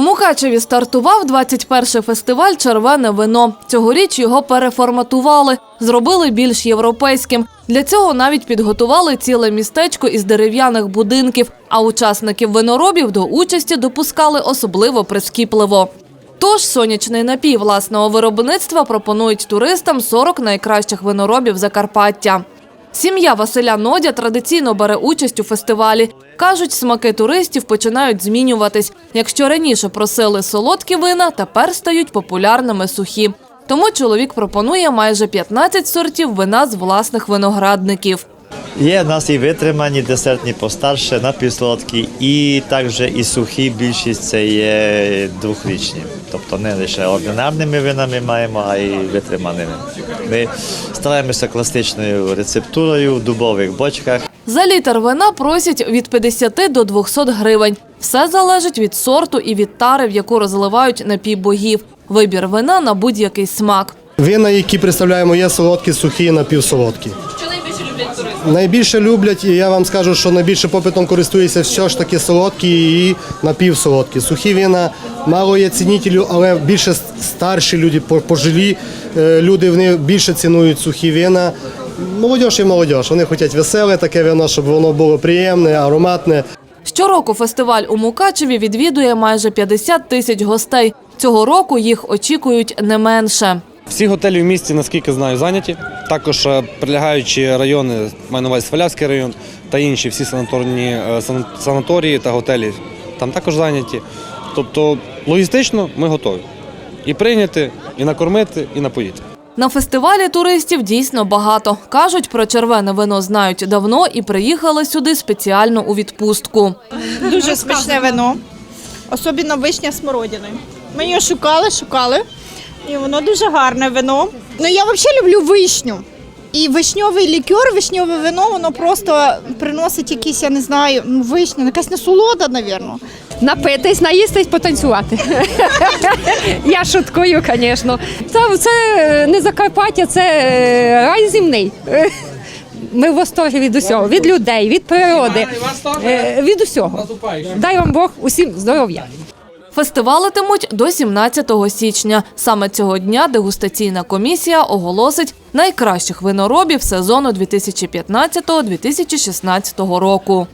Мукачеві стартував 21-й фестиваль Червене вино. Цьогоріч його переформатували, зробили більш європейським. Для цього навіть підготували ціле містечко із дерев'яних будинків. А учасників виноробів до участі допускали особливо прискіпливо. Тож сонячний напій власного виробництва пропонують туристам 40 найкращих виноробів Закарпаття. Сім'я Василя Нодя традиційно бере участь у фестивалі. Кажуть, смаки туристів починають змінюватись. Якщо раніше просили солодкі вина, тепер стають популярними сухі. Тому чоловік пропонує майже 15 сортів вина з власних виноградників. Є в нас і витримані десертні постарше, напівсолодкі, і також і сухі, більшість це є двохрічні. Тобто не лише ординарними винами маємо, а й витриманими. Ми стараємося класичною рецептурою в дубових бочках. За літр вина просять від 50 до 200 гривень. Все залежить від сорту і від тари, в яку розливають напій богів. Вибір вина на будь-який смак. Вина, які представляємо, є солодкі, сухі, напівсолодкі. Найбільше люблять і я вам скажу, що найбільше попитом користуються все ж таки солодкі і напівсолодкі. Сухі вина мало є цінітелю, але більше старші люди, пожилі е, люди, вони більше цінують сухі вина. Молодь і молодь, вони хочуть веселе таке вино, щоб воно було приємне, ароматне. Щороку фестиваль у Мукачеві відвідує майже 50 тисяч гостей. Цього року їх очікують не менше. Всі готелі в місті, наскільки знаю, зайняті. Також е, прилягаючі райони, маю на увазі Свалявський район та інші всі санаторні е, санаторії та готелі там також зайняті. Тобто логістично ми готові і прийняти, і накормити, і напоїти. На фестивалі туристів дійсно багато. Кажуть, про червене вино знають давно і приїхали сюди спеціально у відпустку. Дуже смачне вино, особливо вишня з смородиною. Ми його шукали, шукали, і воно дуже гарне вино. Ну я взагалі люблю вишню. І вишньовий лікер, вишньове вино, воно просто приносить якісь, я не знаю, ну, вишня, якась насолода, мабуть. Напитись, наїстись, потанцювати. Я шуткую, звісно. Це, це не Закарпаття, це е, рай земний. Ми в восторгі від усього, від людей, від природи, е, від усього. Дай вам Бог усім здоров'я. Фестивалитимуть до 17 січня. Саме цього дня дегустаційна комісія оголосить найкращих виноробів сезону 2015-2016 року.